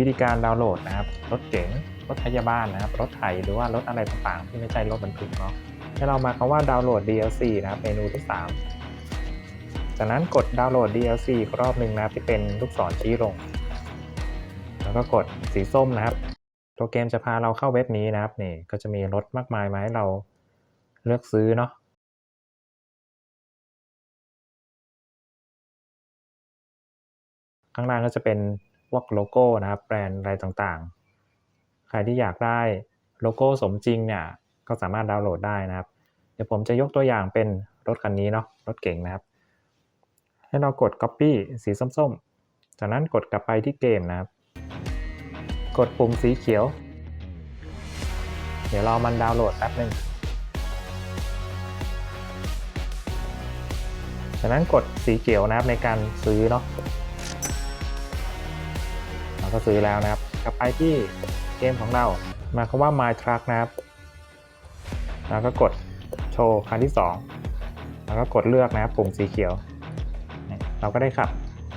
วิธีการดาวน์โหลดนะครับ รถเก๋ง รถพยาบาลนะครับ รถไถหรือว่ารถอะไรต่างๆ ที่ไม่ใช่รถบรรทุกเนาะ ให้เรามาคำว่าดาวน์โหลด DLC นะครับเมนูที่ 3 จากนั้นกดดาวน์โหลด DLC อีกรอบหนึ่งนะครับที่เป็นลูกศรชี้ลง แล้วก็กดสีส้มนะครับ ตัวเกมจะพาเราเข้าเว็บนี้นะครับนี่ก็จะมีรถมากมายมาให้เราเลือกซื้อเนาะข้างล่างก็จะเป็น พวกโลโก้นะครับแบรนด์อะไรต่างๆ ใครที่อยากได้โลโก้สมจริงเนี่ยก็สามารถดาวน์โหลดได้นะครับ เดี๋ยวผมจะยกตัวอย่างเป็นรถคันนี้เนาะรถเก่งนะครับ ให้เรากด Copy สีส้มๆ จากนั้นกดกลับไปที่เกมนะครับ กดปุ่มสีเขียว เดี๋ยวรอมันดาวน์โหลดแป๊บหนึ่งจากนั้นกดสีเขียวนะครับในการซื้อเนาะ ก็ซื้อแล้วนะครับกลับไปที่เกมของเรามาคำว่า My Truck นะครับแล้วก็กดโชว์คันที่ 2 แล้วก็กดเลือกนะครับปุ่มสีเขียว เราก็ได้ขับ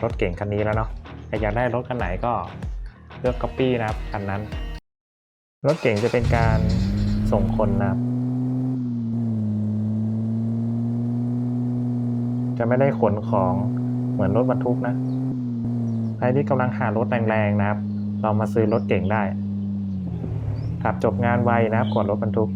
รถเก่งคันนี้แล้วเนาะใครอยากได้รถคันไหนก็เลือก Copy นะครับคันนั้น รถเก่งจะเป็นการส่งคนนะครับ จะไม่ได้ขนของเหมือนรถบรรทุกนะ รที่กำลังหารถแรงๆนะครับ เรามาซื้อรถเก่งได้ขับจบงานไวนะครับกดรถบรรทุก